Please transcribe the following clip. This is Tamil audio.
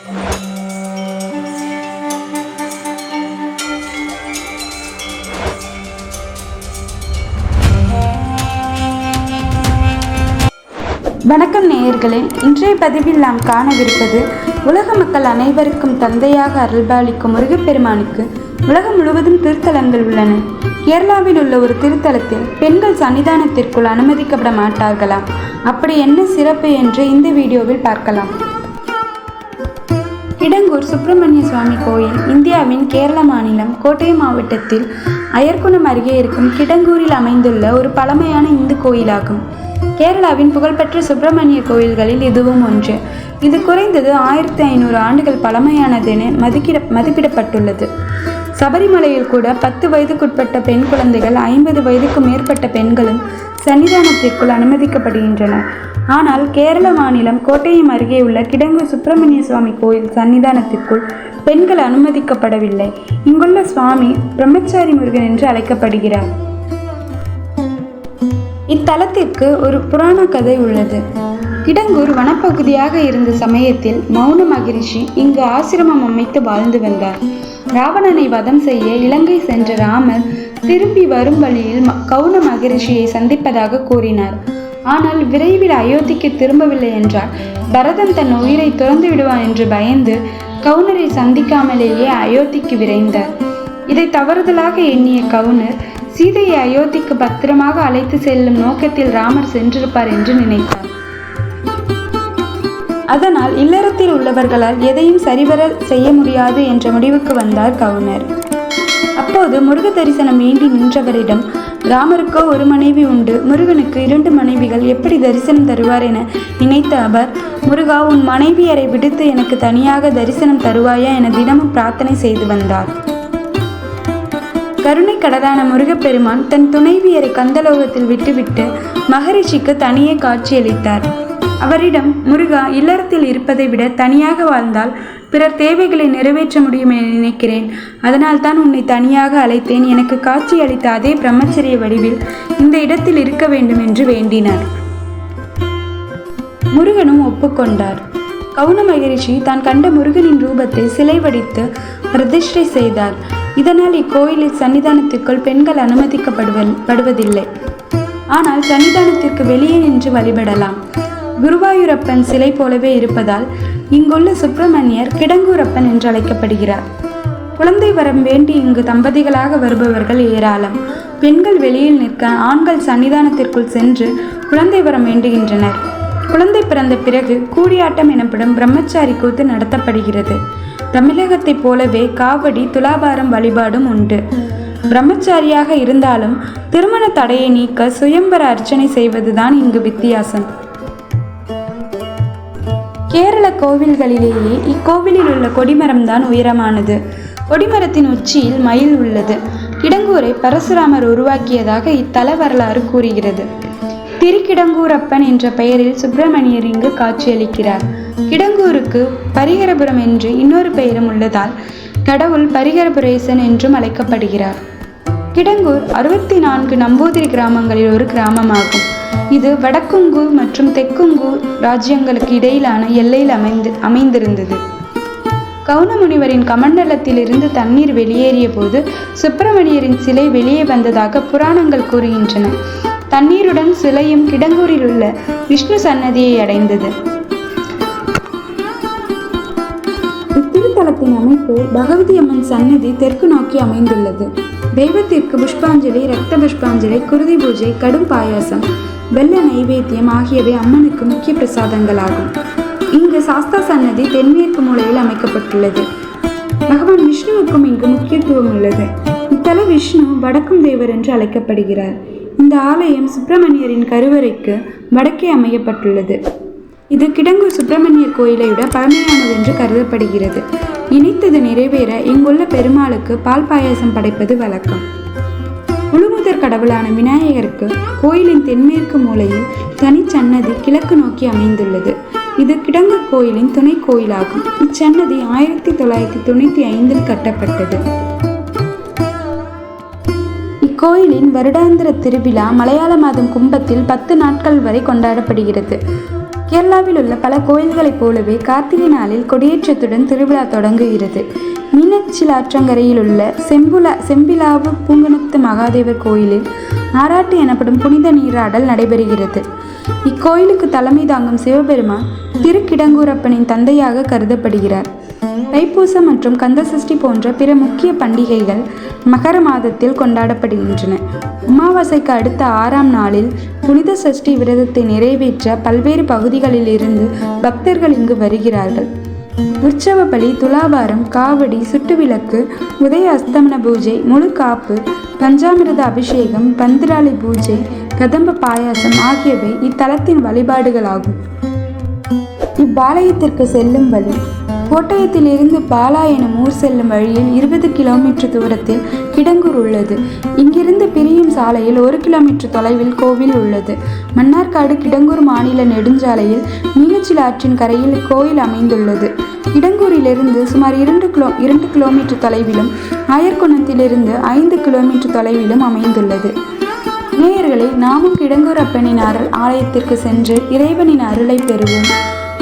வணக்கம் நேயர்களே. இன்றைய பதிவில் நாம் காணவிருப்பது உலக மக்கள் அனைவருக்கும் தந்தையாக அருள்பாலிக்கும் முருகப்பெருமானுக்கு உலகம் முழுவதும் திருத்தலங்கள் உள்ளன. கேரளாவில் உள்ள ஒரு திருத்தலத்தில் பெண்கள் சன்னிதானத்திற்குள் அனுமதிக்கப்பட மாட்டார்களா? அப்படி என்ன சிறப்பு என்று இந்த வீடியோவில் பார்க்கலாம். கிடங்கூர் சுப்பிரமணிய சுவாமி கோயில் இந்தியாவின் கேரள மாநிலம் கோட்டயம் மாவட்டத்தில் அயர்குணம் அருகே இருக்கும் கிடங்கூரில் அமைந்துள்ள ஒரு பழமையான இந்து கோயிலாகும். கேரளாவின் புகழ்பெற்ற சுப்பிரமணிய கோயில்களில் இதுவும் ஒன்று. இது குறைந்தது ஆயிரத்தி ஐநூறு ஆண்டுகள் பழமையானதென மதிக்கிட மதிப்பிடப்பட்டுள்ளது. சபரிமலையில் கூட பத்து வயதுக்குட்பட்ட பெண் குழந்தைகள் ஐம்பது வயதுக்கு மேற்பட்ட பெண்களும் சன்னிதானத்திற்குள் அனுமதிக்கப்படுகின்றனர் ஆனால் கேரள மாநிலம் கோட்டையம் அருகே உள்ள கிடங்கு சுப்பிரமணிய சுவாமி கோயில் சன்னிதானத்திற்குள் பெண்கள் அனுமதிக்கப்படவில்லை. இங்குள்ள சுவாமி பிரம்மச்சாரி முருகன் என்று அழைக்கப்படுகிறார். இத்தலத்திற்கு ஒரு புராண கதை உள்ளது. கிடங்கூர் வனப்பகுதியாக இருந்த சமயத்தில் மௌன மகிழ்ச்சி இங்கு ஆசிரமம் அமைத்து வாழ்ந்து வந்தார். ராவணனை வதம் செய்ய இலங்கை சென்ற ராமர் திரும்பி வரும் வழியில் ம- கௌன மகரிஷியை சந்திப்பதாக கூறினார். ஆனால் விரைவில் அயோத்திக்கு திரும்பவில்லை என்றால் பரதன் தன் உயிரை துறந்து விடுவான் என்று பயந்து கவுனரை சந்திக்காமலேயே அயோத்திக்கு விரைந்தார். இதை தவறுதலாக எண்ணிய கவுனர் சீதையை அயோத்திக்கு பத்திரமாக அழைத்து செல்லும் நோக்கத்தில் ராமர் சென்றிருப்பார் என்று நினைத்தார். அதனால் இல்லறத்தில் உள்ளவர்களால் எதையும் சரிவர செய்ய முடியாது என்ற முடிவுக்கு வந்தார் கவுனர். அப்போது முருக தரிசனம் வேண்டி நின்றவரிடம் ராமருக்கோ ஒரு மனைவி உண்டு. முருகனுக்கு இரண்டு மனைவிகள் எப்படி தரிசனம் தருவார் என நினைத்த அவர் முருகா உன் மனைவியரை விடுத்து எனக்கு தனியாக தரிசனம் தருவாயா என தினமும் பிரார்த்தனை செய்து வந்தார். கருணை கடலான முருகப்பெருமான் தன் துணைவியரை கந்தலோகத்தில் விட்டுவிட்டு மகரிஷிக்கு தனியே காட்சியளித்தார். அவரிடம் முருகா இல்லறத்தில் இருப்பதை விட தனியாக வாழ்ந்தால் பிறர் தேவைகளை நிறைவேற்ற முடியும் என நினைக்கிறேன். அதனால் தான் உன்னை தனியாக அழைத்தேன். எனக்கு காட்சி அளித்த அதே பிரம்மச்சரிய வடிவில் இந்த இடத்தில் இருக்க வேண்டும் என்று வேண்டினார். முருகனும் ஒப்புக்கொண்டார். கவுன மகரிஷி தான் கண்ட முருகனின் ரூபத்தை சிலை வடித்து பிரதிஷ்டை செய்தார். இதனால் இக்கோயிலில் சன்னிதானத்திற்குள் பெண்கள் அனுமதிக்கப்படுவ படுவதில்லை. ஆனால் சன்னிதானத்திற்கு வெளியே நின்று வழிபடலாம். குருவாயூரப்பன் சிலை போலவே இருப்பதால் இங்குள்ள சுப்பிரமணியர் கிடங்கூரப்பன் என்று அழைக்கப்படுகிறார் குழந்தை வரம் வேண்டி இங்கு தம்பதிகளாக வருபவர்கள் ஏராளம். பெண்கள் வெளியில் நிற்க ஆண்கள் சன்னிதானத்திற்குள் சென்று குழந்தை வரம் வேண்டுகின்றனர். குழந்தை பிறந்த பிறகு கூடியாட்டம் எனப்படும் பிரம்மச்சாரி கூத்து நடத்தப்படுகிறது. தமிழகத்தைப் போலவே காவடி துலாபாரம் வழிபாடும் உண்டு. பிரம்மச்சாரியாக இருந்தாலும் திருமண தடையை நீக்க சுயம்பர அர்ச்சனை செய்வதுதான் இங்கு வித்தியாசம். கேரள கோவில்களிலேயே இக்கோவிலில் உள்ள கொடிமரம்தான் உயரமானது. கொடிமரத்தின் உச்சியில் மயில் உள்ளது. கிடங்கூரை பரசுராமர் உருவாக்கியதாக இத்தல வரலாறு கூறுகிறது. திருக்கிடங்கூரப்பன் என்ற பெயரில் சுப்பிரமணியர் இங்கு காட்சியளிக்கிறார். கிடங்கூருக்கு பரிகரபுரம் என்று இன்னொரு பெயரும் உள்ளதால் கடவுள் பரிகரபுரேசன் என்றும் அழைக்கப்படுகிறார். கிடங்கூர் அறுபத்தி நான்கு நம்பூதிரி கிராமங்களில் ஒரு கிராமமாகும். இது வடக்குங்கூர் மற்றும் தெக்குங்கூர் ராஜ்யங்களுக்கு இடையிலான எல்லையில் அமைந்து அமைந்திருந்தது. கவுனமுனிவரின் கமண்டலத்திலிருந்து தண்ணீர் வெளியேறிய போது சுப்பிரமணியரின் சிலை வெளியே வந்ததாக புராணங்கள் கூறுகின்றன. தண்ணீருடன் சிலையும் கிடங்கூரில் உள்ள விஷ்ணு சன்னதியை அடைந்தது. இத்திருத்தலத்தின் அமைப்பு பகவதி அம்மன் சன்னதி தெற்கு நோக்கி அமைந்துள்ளது. தெய்வத்திற்கு புஷ்பாஞ்சலி ரத்த புஷ்பாஞ்சலி குருதி பூஜை கடும் பாயாசம் வெள்ள நைவேத்தியம் ஆகியவை அம்மனுக்கு முக்கிய பிரசாதங்களாகும். இங்கு சாஸ்தா சன்னதி தென்மேற்கு மூலையில் அமைக்கப்பட்டுள்ளது. பகவான் விஷ்ணுவுக்கும் இங்கு முக்கியத்துவம் உள்ளது. இத்தல விஷ்ணு வடக்கும் தேவர் என்று அழைக்கப்படுகிறார். இந்த ஆலயம் சுப்பிரமணியரின் கருவறைக்கு வடக்கே அமையப்பட்டுள்ளது. இது கிடங்கூர் சுப்பிரமணியர் கோயிலை விட பழமையானது என்று கருதப்படுகிறது. இணைத்தது நிறைவேற இங்குள்ள பெருமாளுக்கு பால் பாயாசம் படைப்பது வழக்கம். முழுமுதற் கடவுளான விநாயகருக்கு கோயிலின் தென்மேற்கு மூலையில் தனிச்சன்னதி கிழக்கு நோக்கி அமைந்துள்ளது. இது கிடங்கூர் கோயிலின் துணை கோயிலாகும். இச்சன்னதி ஆயிரத்தி தொள்ளாயிரத்தி தொண்ணூற்றி ஐந்தில் கட்டப்பட்டது. இக்கோயிலின் வருடாந்திர திருவிழா மலையாள மாதம் கும்பத்தில் பத்து நாட்கள் வரை கொண்டாடப்படுகிறது. கேரளாவில் உள்ள பல கோயில்களைப் போலவே கார்த்திகை நாளில் கொடியேற்றத்துடன் திருவிழா தொடங்குகிறது. மீனச்சில் ஆற்றங்கரையில் உள்ள செம்புலா செம்பிலாவு பூங்குணத்து மகாதேவர் கோயிலில் ஆராட்டு எனப்படும் புனித நீராடல் நடைபெறுகிறது. இக்கோயிலுக்கு தலைமை தாங்கும் சிவபெருமான் திருக்கிடங்கூரப்பனின் தந்தையாக கருதப்படுகிறார். தைப்பூசம் மற்றும் கந்தசஷ்டி போன்ற பிற முக்கிய பண்டிகைகள் மகர மாதத்தில் கொண்டாடப்படுகின்றன. அமாவாசைக்கு அடுத்த ஆறாம் நாளில் புனித சஷ்டி விரதத்தை நிறைவேற்ற பல்வேறு பகுதிகளில் இருந்து பக்தர்கள் இங்கு வருகிறார்கள். உற்சவ பலி துலாபாரம் காவடி சுட்டுவிளக்கு உதய அஸ்தமன பூஜை முழு காப்பு பஞ்சாமிரத அபிஷேகம் பந்திராளி பூஜை கதம்ப பாயாசம் ஆகியவை இத்தலத்தின் வழிபாடுகளாகும். இவ்வாலயத்திற்கு செல்லும் வழி கோட்டயத்திலிருந்து பாலா எனும் ஊர் செல்லும் வழியில் இருபது கிலோமீட்டர் தூரத்தில் கிடங்கூர் உள்ளது. இங்கிருந்து பிரியும் சாலையில் ஒரு கிலோமீட்டர் தொலைவில் கோவில் உள்ளது. மன்னார்காடு கிடங்கூர் மாநில நெடுஞ்சாலையில் மீனச்சில் ஆற்றின் கரையில் கோயில் அமைந்துள்ளது. கிடங்கூரிலிருந்து சுமார் இரண்டு கிலோ இரண்டு கிலோமீட்டர் தொலைவிலும் ஆயர்குணத்திலிருந்து ஐந்து கிலோமீட்டர் தொலைவிலும் அமைந்துள்ளது. நேயர்களை நாமும் கிடங்கூர் அப்பனின் அருள் ஆலயத்திற்கு சென்று இறைவனின் அருளை பெறுவோம்.